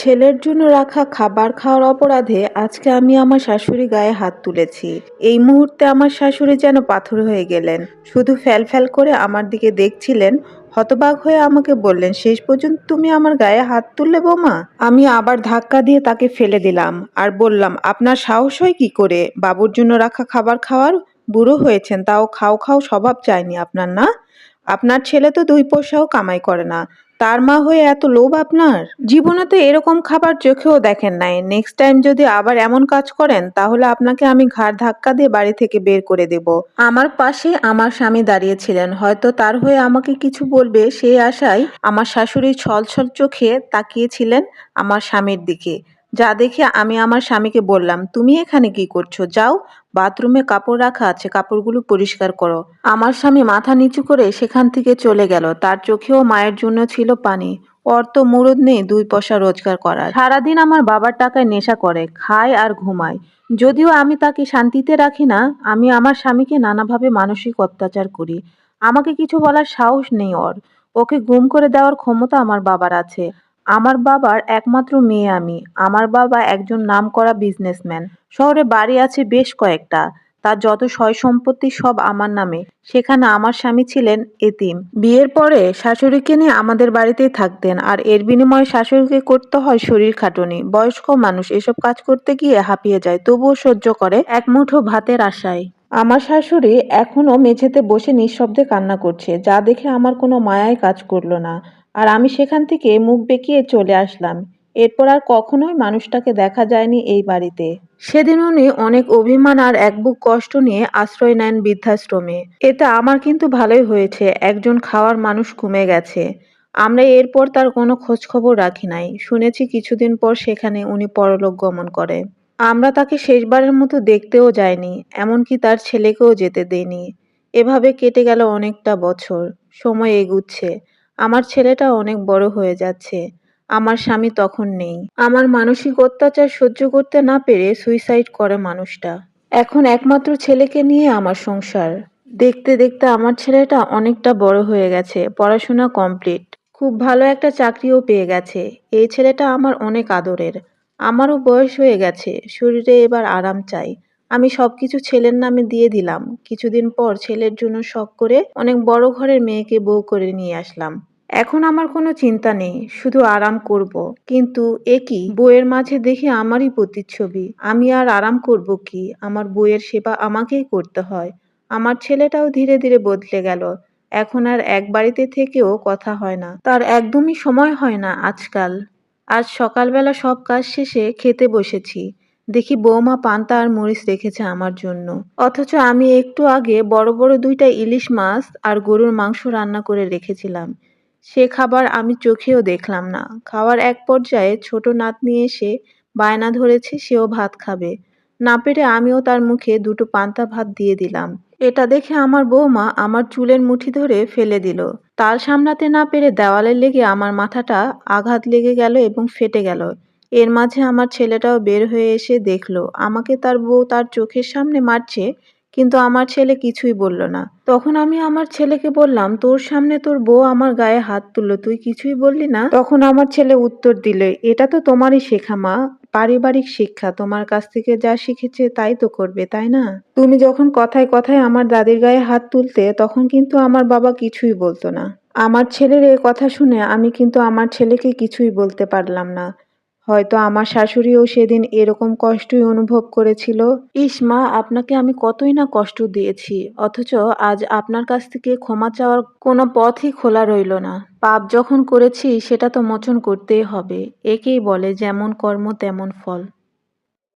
ছেলের জন্য রাখা খাবার খাওয়ার অপরাধে আজকে আমি আমার শাশুড়ি গায়ে হাত তুলেছি। এই মুহূর্তে আমার শাশুড়ি যেন পাথর হয়ে গেলেন। শুধু ফ্যাল ফ্যাল করে আমার দিকে দেখছিলেন, হতবাক হয়ে আমাকে বললেন, শেষ পর্যন্ত তুমি আমার গায়ে হাত তুললে বোমা? আমি আবার ধাক্কা দিয়ে তাকে ফেলে দিলাম আর বললাম, আপনার সাহস হয় কি করে? বাবুর জন্য রাখা খাবার খাওয়ার? বুড়ো হয়েছেন, তাও খাও খাও স্বভাব চায়নি আপনার, না? আপনার ছেলে তো দুই পয়সাও কামাই করে না। তার মা হয়ে এত লোভ আপনার? জীবনে তো এরকম খাবার চোখেও দেখেন নাই। নেক্সট টাইম যদি আবার এমন কাজ করেন, তাহলে আপনাকে আমি ঘাড় ধাক্কা দিয়ে বাড়ি থেকে বের করে দেব। আমার পাশে আমার স্বামী দাঁড়িয়েছিলেন হয়তো তার হয়ে আমাকে কিছু বলবে সেই আশায় আমার শাশুড়ি ছল ছল চোখে তাকিয়েছিলেন আমার স্বামীর দিকে। যা দেখে আমি আমার স্বামীকে বললাম, তুমি এখানে কি করছ? যাও, বাথরুমে কাপড় রাখা আছে, কাপড়গুলো পরিষ্কার করো। আমার স্বামী মাথা নিচু করে সেখান থেকে চলে গেল। তার চোখেও মায়ের জন্য ছিল পানি। ওর তো মুরদ নেই, দুই পয়সা রোজগার করার। সারাদিন আমার বাবার টাকায় নেশা করে, খায় আর ঘুমায়। যদিও আমি তাকে শান্তিতে রাখি না, আমি আমার স্বামীকে নানাভাবে মানসিক অত্যাচার করি। আমাকে কিছু বলার সাহস নেই ওর। ওকে গুম করে দেওয়ার ক্ষমতা আমার বাবার আছে। আমার বাবার একমাত্র মেয়ে আমি। আমার বাবা একজন নামকরা বিজনেসম্যান শহরে বাড়ি আছে বেশ কয়েকটা। তার যত সয় সম্পত্তি সব আমার নামে। সেখানে আমার স্বামী ছিলেন এতিম। বিয়ের পরে শাশুড়িকে নিয়ে আমাদের বাড়িতেই থাকতেন আর এর বিনিময়ে শাশুড়িকে করতে হয় শরীর খাটুনি। বয়স্ক মানুষ এসব কাজ করতে গিয়ে হাঁপিয়ে যায়, তবুও সহ্য করে এক মুঠো ভাতের আশায়। আমার শাশুড়ি এখনও মেঝেতে বসে নিঃশব্দে কান্না করছে, যা দেখে আমার কোনো মায়াই কাজ করল না। আর আমি সেখান থেকে মুখ বেঁকিয়ে চলে আসলাম। এরপর আর কখনোই মানুষটাকে দেখা যায়নি এই বাড়িতে। সেদিন উনি অনেক অভিমান আর এক বুক কষ্ট নিয়ে আশ্রয় নেন বৃদ্ধাশ্রমে। এতে আমার কিন্তু ভালোই হয়েছে, একজন খাওয়ার মানুষ কমে গেছে। আমরা এরপর তার কোনো খোঁজখবর রাখি নাই। শুনেছি কিছুদিন পর সেখানে উনি পরলোক গমন করে। আমরা তাকে শেষবারের মতো দেখতেও যাইনি, এমনকি তার ছেলেকেও যেতে দেইনি। এভাবে কেটে গেল অনেকটা বছর। সময় এগুচ্ছে। আমার ছেলেটা অনেক বড় হয়ে যাচ্ছে। আমার স্বামী তখন নেই। আমার মানসিক অত্যাচার সহ্য করতে না পেরে সুইসাইড করে মানুষটা। এখন একমাত্র ছেলেকে নিয়ে আমার সংসার। দেখতে দেখতে আমার ছেলেটা অনেকটা বড় হয়ে গেছে, পড়াশোনা কমপ্লিট। খুব ভালো একটা চাকরিও পেয়ে গেছে। এই ছেলেটা আমার অনেক আদরের। আমারও বয়স হয়ে গেছে, শরীরে এবার আরাম চাই। আমি সবকিছু ছেলের নামে দিয়ে দিলাম। কিছুদিন পর ছেলের জন্য শখ করে অনেক বড় ঘরের মেয়েকে বউ করে নিয়ে আসলাম। এখন আমার কোনো চিন্তা নেই, শুধু আরাম করব। কিন্তু এ কি? বইয়ের মাঝে দেখে আমারই প্রতিচ্ছবি। আমি আর আরাম করব কি? আমার বইয়ের সেবা আমাকেই করতে হয়। আমার ছেলেটাও ধীরে ধীরে বদলে গেল। এখন আর এক বাড়িতে থেকেও কথা হয় না। তার একদমই সময় হয় না আজকাল। আজ সকালবেলা সব কাজ শেষে খেতে বসেছি। দেখি বৌমা পান্তা আর মরিচ রেখেছে আমার জন্য। অথচ আমি একটু আগে বড় বড় দুইটা ইলিশ মাছ আর গরুর মাংস রান্না করে রেখেছিলাম। সে খাবার আমি চোখেও দেখলাম না। খাওয়ার এক পর্যায়ে ছোট নাতনি এসে বায়না ধরেছে, সেও ভাত খাবে। না পেরে আমিও তার মুখে দুটো পান্তা ভাত দিয়ে দিলাম। এটা দেখে আমার বৌমা আমার চুলের মুঠি ধরে ফেলে দিল। তাল সামলাতে না পেরে দেওয়ালে লেগে আমার মাথাটা আঘাত লেগে গেল এবং ফেটে গেল। এর মাঝে আমার ছেলেটাও বের হয়ে এসে দেখল। আমাকে তার বউ তার চোখের সামনে মারছে কিন্তু আমার ছেলে কিছুই বলল না। তখন আমি আমার ছেলেকে বললাম, তোর সামনে তোর বউ আমার গায়ে হাত তুললো, তুই কিছুই বললি না? তখন আমার ছেলে উত্তর দিলে, এটা তো তোমারই শেখা, মা। পারিবারিক শিক্ষা, তোমার কাছ থেকে যা শিখেছে তাই তো করবে, তাই না? তুমি যখন কথায় কথায় আমার দাদির গায়ে হাত তুলতে, তখন কিন্তু আমার বাবা কিছুই বলতো না। আমার ছেলের এই কথা শুনে আমি কিন্তু আমার ছেলেকে কিছুই বলতে পারলাম না। হয়তো আমার শাশুড়িও সেদিন এরকম কষ্টই অনুভব করেছিল। ইস মা, আপনাকে আমি কতই না কষ্ট দিয়েছি। অথচ আজ আপনার কাছ থেকে ক্ষমা চাওয়ার কোনো পথই খোলা রইল না। পাপ যখন করেছি, সেটা তো মোচন করতেই হবে। একেই বলে, যেমন কর্ম, তেমন ফল।